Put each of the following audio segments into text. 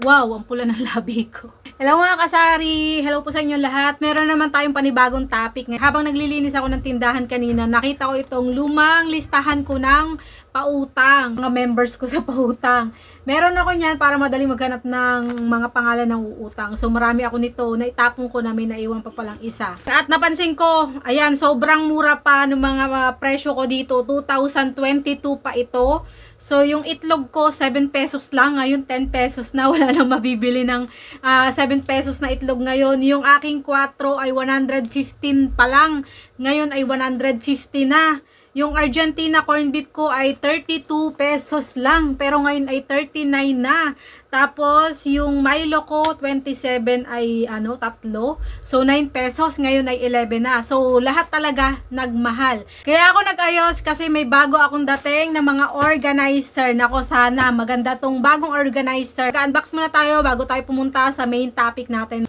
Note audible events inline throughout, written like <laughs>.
Wow, ang pula ng <laughs> labi ko. Hello mga kasari! Hello po sa inyo lahat. Meron naman tayong panibagong topic. Habang naglilinis ako ng tindahan kanina, nakita ko itong lumang listahan ko ng pautang. Mga members ko sa pautang. Meron ako niyan para madali maghanap ng mga pangalan ng uutang. So marami ako nito. Naitapon ko na may naiwan pa palang isa. At napansin ko, ayan, sobrang mura pa ng mga uh, presyo ko dito. 2022 pa ito. So, yung itlog ko, 7 pesos lang. Ngayon, 10 pesos na. <laughs> Wala nang mabibili ng ah, 7 pesos na itlog ngayon. Yung aking 4 ay 115 pa lang. Ngayon ay 150 na. Yung Argentina corn beef ko ay 32 pesos lang. Pero ngayon ay 39 na. Tapos, yung Milo ko, 27 ay ano, tatlo. So, 9 pesos. Ngayon ay 11 na. So, lahat talaga nagmahal. Kaya ako nag-ayos kasi may bago akong dating na mga organizer. Nako, sana maganda tong bagong organizer. Ka-unbox muna tayo bago tayo pumunta sa main topic natin.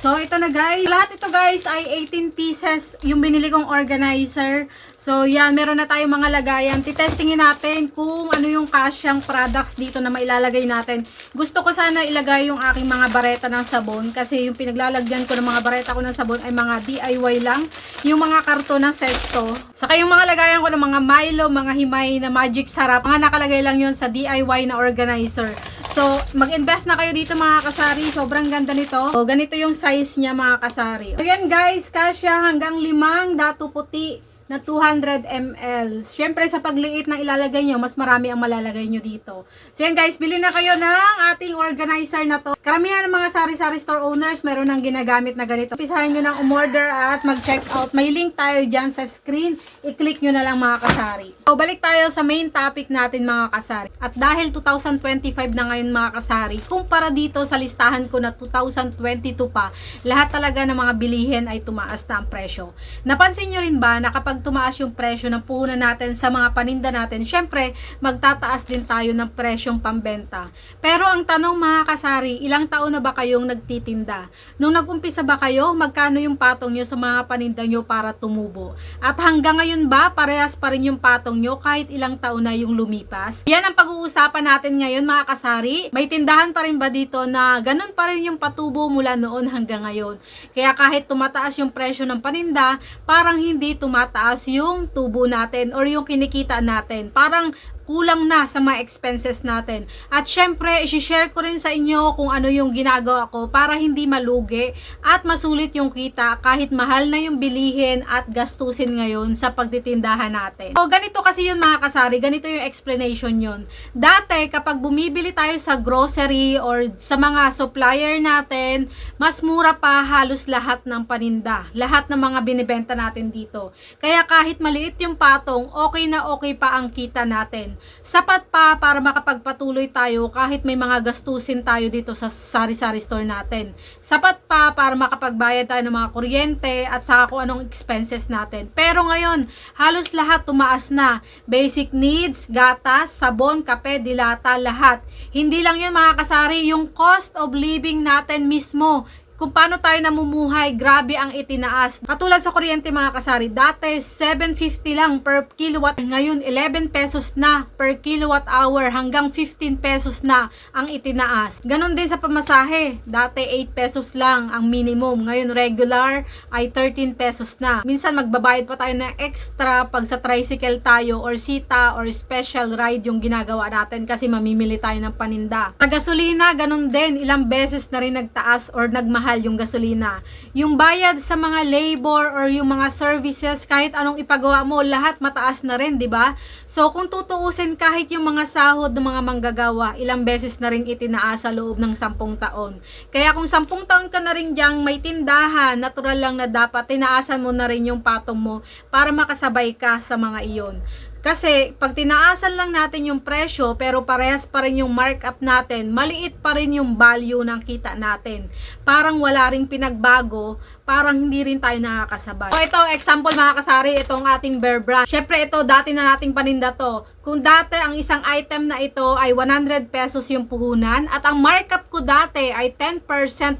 So, ito na guys. Lahat ito guys ay 18 pieces yung binili kong organizer. So, yan. Meron na tayong mga lagayan. Titestingin natin kung ano yung kasyang products dito na mailalagay natin. Gusto ko sana ilagay yung aking mga bareta ng sabon kasi yung pinaglalagyan ko ng mga bareta ko ng sabon ay mga DIY lang. Yung mga karton ng sesto. Saka yung mga lagayan ko ng mga Milo, mga himay na magic sarap. Mga nakalagay lang yun sa DIY na organizer. So, mag-invest na kayo dito mga kasari. Sobrang ganda nito. So, ganito yung size niya mga kasari. So, yan guys, kasya hanggang limang datu puti na 200 ml. Siyempre, sa pagliit ng ilalagay nyo, mas marami ang malalagay nyo dito. So, yan guys, bili na kayo ng ating organizer na to. Karamihan ng mga sari-sari store owners, meron nang ginagamit na ganito. Pisahan nyo ng umorder at mag-check out. May link tayo dyan sa screen. I-click nyo na lang mga kasari. So, balik tayo sa main topic natin mga kasari. At dahil 2025 na ngayon mga kasari, kumpara dito sa listahan ko na 2022 pa, lahat talaga ng mga bilihin ay tumaas na ang presyo. Napansin nyo rin ba na kapag tumaas yung presyo ng puhunan natin sa mga paninda natin, syempre, magtataas din tayo ng presyong pambenta. Pero ang tanong mga kasari, ilang taon na ba kayong nagtitinda? Nung nag-umpisa ba kayo, magkano yung patong nyo sa mga paninda nyo para tumubo? At hanggang ngayon ba, parehas pa rin yung patong nyo kahit ilang taon na yung lumipas? Yan ang pag-uusapan natin ngayon mga kasari. May tindahan pa rin ba dito na ganun pa rin yung patubo mula noon hanggang ngayon? Kaya kahit tumataas yung presyo ng paninda, parang hindi tumataas yung tubo natin or yung kinikita natin. Parang kulang na sa mga expenses natin. At syempre, isi-share ko rin sa inyo kung ano yung ginagawa ko para hindi malugi at masulit yung kita kahit mahal na yung bilihin at gastusin ngayon sa pagtitindahan natin. So, ganito kasi yun mga kasari, ganito yung explanation yun. Dati, kapag bumibili tayo sa grocery or sa mga supplier natin, mas mura pa halos lahat ng paninda. Lahat ng mga binibenta natin dito. Kaya kahit maliit yung patong, okay na okay pa ang kita natin sapat pa para makapagpatuloy tayo kahit may mga gastusin tayo dito sa sari-sari store natin. Sapat pa para makapagbayad tayo ng mga kuryente at saka kung anong expenses natin. Pero ngayon, halos lahat tumaas na. Basic needs, gatas, sabon, kape, dilata, lahat. Hindi lang yun mga kasari, yung cost of living natin mismo kung paano tayo namumuhay, grabe ang itinaas. Katulad sa kuryente mga kasari, dati 750 lang per kilowatt, ngayon 11 pesos na per kilowatt hour hanggang 15 pesos na ang itinaas. Ganon din sa pamasahe, dati 8 pesos lang ang minimum, ngayon regular ay 13 pesos na. Minsan magbabayad pa tayo ng extra pag sa tricycle tayo or sita or special ride yung ginagawa natin kasi mamimili tayo ng paninda. Sa gasolina, ganon din, ilang beses na rin nagtaas or nagmahal mahal yung gasolina. Yung bayad sa mga labor or yung mga services, kahit anong ipagawa mo, lahat mataas na rin, di ba? So, kung tutuusin kahit yung mga sahod ng mga manggagawa, ilang beses na rin itinaas sa loob ng sampung taon. Kaya kung sampung taon ka na rin diyang may tindahan, natural lang na dapat tinaasan mo na rin yung patong mo para makasabay ka sa mga iyon. Kasi pag tinaasan lang natin yung presyo pero parehas pa rin yung markup natin, maliit pa rin yung value ng kita natin. Parang wala ring pinagbago, parang hindi rin tayo nakakasabay. So ito, example mga kasari, itong ating bear brand. Syempre ito, dati na nating paninda to. Kung dati ang isang item na ito ay 100 pesos yung puhunan at ang markup ko dati ay 10%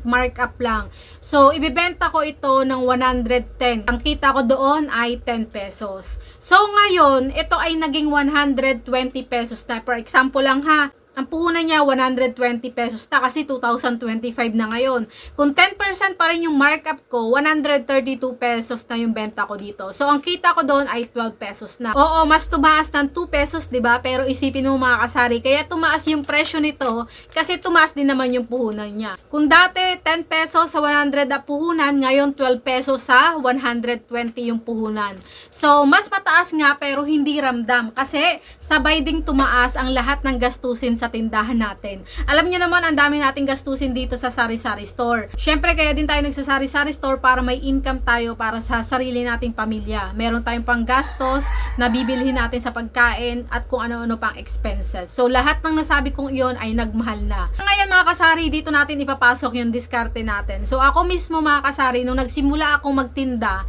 markup lang. So, ibibenta ko ito ng 110. Ang kita ko doon ay 10 pesos. So, ngayon, ito ay naging 120 pesos na. For example lang ha, ang puhunan niya 120 pesos na kasi 2025 na ngayon. Kung 10% pa rin yung markup ko, 132 pesos na yung benta ko dito. So, ang kita ko doon ay 12 pesos na. Oo, mas tumaas ng 2 pesos, 'di ba? Pero isipin mo mga kasari, kaya tumaas yung presyo nito kasi tumaas din naman yung puhunan niya. Kung dati 10 pesos sa 100 na puhunan, ngayon 12 pesos sa 120 yung puhunan. So, mas mataas nga pero hindi ramdam kasi sabay ding tumaas ang lahat ng gastusin sa tindahan natin. Alam niyo naman, ang dami nating gastusin dito sa sari-sari store. Syempre, kaya din tayo nagsasari-sari store para may income tayo para sa sarili nating pamilya. Meron tayong pang gastos na bibilhin natin sa pagkain at kung ano-ano pang expenses. So, lahat ng nasabi kong iyon ay nagmahal na. Ngayon mga kasari, dito natin ipapasok yung diskarte natin. So, ako mismo mga kasari, nung nagsimula akong magtinda,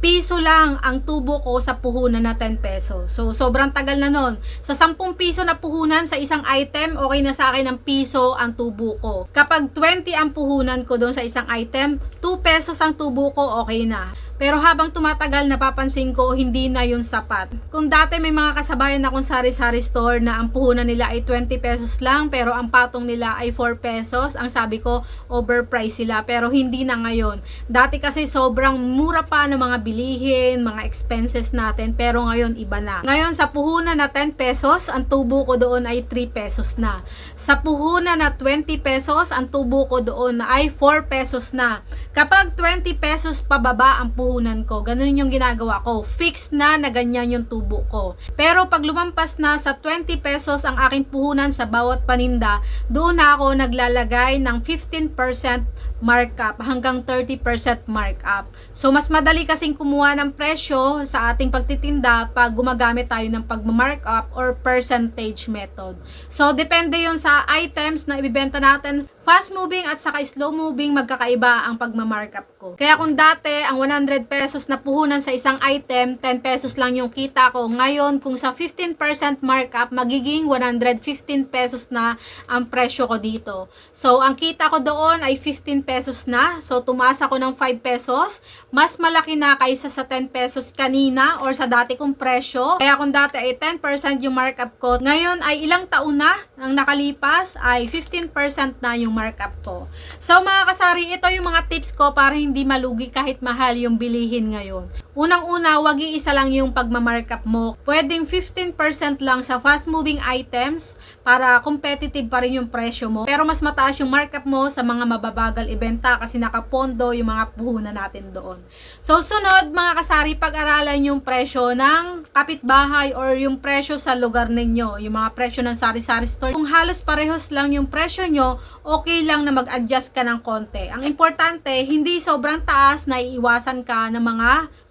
piso lang ang tubo ko sa puhunan na 10 peso. So, sobrang tagal na nun. Sa 10 piso na puhunan sa isang item, okay na sa akin ng piso ang tubo ko. Kapag 20 ang puhunan ko doon sa isang item, 2 pesos ang tubo ko, okay na. Pero habang tumatagal, napapansin ko, hindi na yun sapat. Kung dati may mga kasabayan akong sari-sari store na ang puhunan nila ay 20 pesos lang, pero ang patong nila ay 4 pesos, ang sabi ko, overpriced sila. Pero hindi na ngayon. Dati kasi sobrang mura pa ng mga bilihin, mga expenses natin, pero ngayon iba na. Ngayon, sa puhunan na 10 pesos, ang tubo ko doon ay 3 pesos na. Sa puhunan na 20 pesos, ang tubo ko doon ay 4 pesos na. Kapag 20 pesos pababa ang puhunan ko, ganun yung ginagawa ko. Fix na na ganyan yung tubo ko. Pero pag lumampas na sa 20 pesos ang aking puhunan sa bawat paninda, doon na ako naglalagay ng 15% markup hanggang 30% markup. So, mas madali kasing kumuha ng presyo sa ating pagtitinda pag gumagamit tayo ng pag-markup or percentage method. So, depende yun sa items na ibibenta natin. Fast moving at saka slow moving, magkakaiba ang pagmamarkup ko. Kaya kung dati, ang 100 pesos na puhunan sa isang item, 10 pesos lang yung kita ko. Ngayon, kung sa 15% markup, magiging 115 pesos na ang presyo ko dito. So, ang kita ko doon ay 15 pesos na. So, tumaas ako ng 5 pesos. Mas malaki na kaysa sa 10 pesos kanina or sa dati kong presyo. Kaya kung dati ay 10% yung markup ko, ngayon ay ilang taon na ang nakalipas ay 15% na yung markup ko. So, mga kasari, ito yung mga tips ko para hindi malugi kahit mahal yung bilihin ngayon. Unang-una, wag iisa lang yung pagmamarkup mo. Pwedeng 15% lang sa fast-moving items para competitive pa rin yung presyo mo. Pero mas mataas yung markup mo sa mga mababagal ibenta kasi nakapondo yung mga puhunan natin doon. So, sunod mga kasari, pag-aralan yung presyo ng kapitbahay or yung presyo sa lugar ninyo. Yung mga presyo ng sari-sari store. Kung halos parehos lang yung presyo nyo, okay lang na mag-adjust ka ng konti. Ang importante, hindi sobrang taas na iiwasan ka ng mga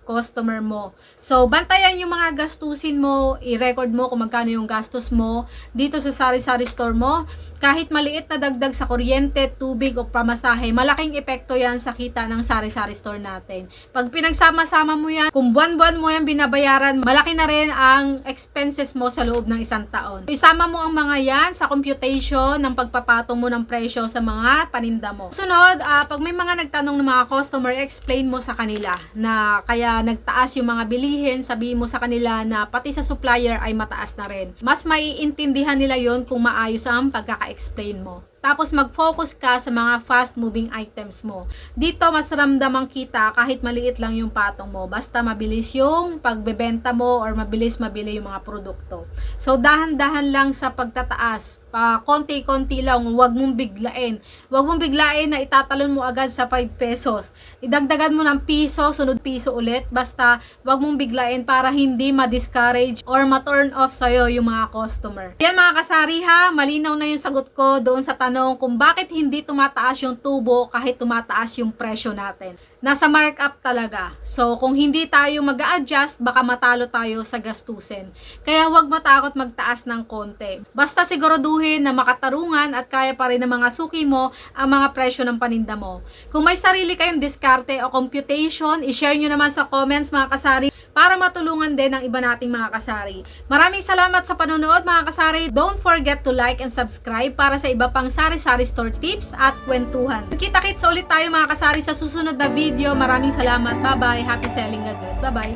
customer mo. So, bantayan yung mga gastusin mo, i-record mo kung magkano yung gastos mo dito sa sari-sari store mo. Kahit maliit na dagdag sa kuryente, tubig o pamasahe, malaking epekto yan sa kita ng sari-sari store natin. Pag pinagsama-sama mo yan, kung buwan-buwan mo yan binabayaran, malaki na rin ang expenses mo sa loob ng isang taon. Isama mo ang mga yan sa computation ng pagpapatong mo ng presyo sa mga paninda mo. Sunod, ah, pag may mga nagtanong ng mga customer, explain mo sa kanila na kaya nagtaas yung mga bilihin, sabihin mo sa kanila na pati sa supplier ay mataas na rin. Mas maiintindihan nila yon kung maayos ang pagkaka-explain mo. Tapos mag-focus ka sa mga fast-moving items mo. Dito mas ramdam ang kita kahit maliit lang yung patong mo. Basta mabilis yung pagbebenta mo or mabilis mabili yung mga produkto. So dahan-dahan lang sa pagtataas. Pa konti-konti lang, huwag mong biglain. Huwag mong biglain na itatalon mo agad sa 5 pesos. Idagdagan mo ng piso, sunod piso ulit. Basta huwag mong biglain para hindi ma-discourage or ma-turn off sa'yo yung mga customer. Yan mga kasari ha, malinaw na yung sagot ko doon sa tanong kung bakit hindi tumataas yung tubo kahit tumataas yung presyo natin. Nasa markup talaga. So, kung hindi tayo mag adjust baka matalo tayo sa gastusin. Kaya huwag matakot magtaas ng konti. Basta siguraduhin na makatarungan at kaya pa rin ng mga suki mo ang mga presyo ng paninda mo. Kung may sarili kayong diskarte o computation, i-share nyo naman sa comments mga kasari para matulungan din ang iba nating mga kasari. Maraming salamat sa panonood mga kasari. Don't forget to like and subscribe para sa iba pang sari-sari store tips at kwentuhan. Kita-kits ulit tayo mga kasari sa susunod na video. Maraming salamat. Bye-bye. Happy selling. God bless. Bye-bye.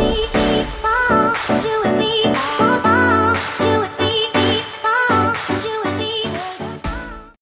Me, you and me, you and me,